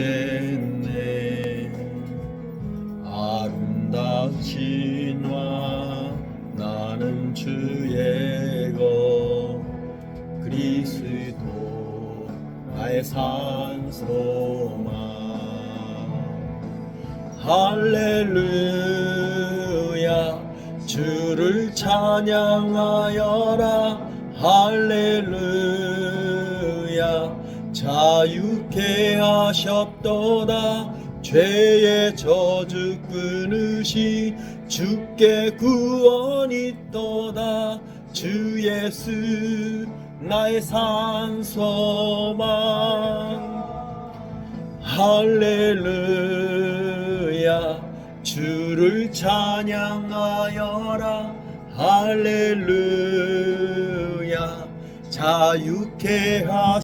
복됐네. 아름답신 와 나는 주의 것. 그리스도 나의 산소망 할렐루야 주를 찬양하여라. 할렐루야 자유케 하셨도다. 죄의 저주 끊으시 주께 구원 있도다. 주 예수 나의 산소망 할렐루야. 주를 찬양하여라. 할렐루야. 자유케 하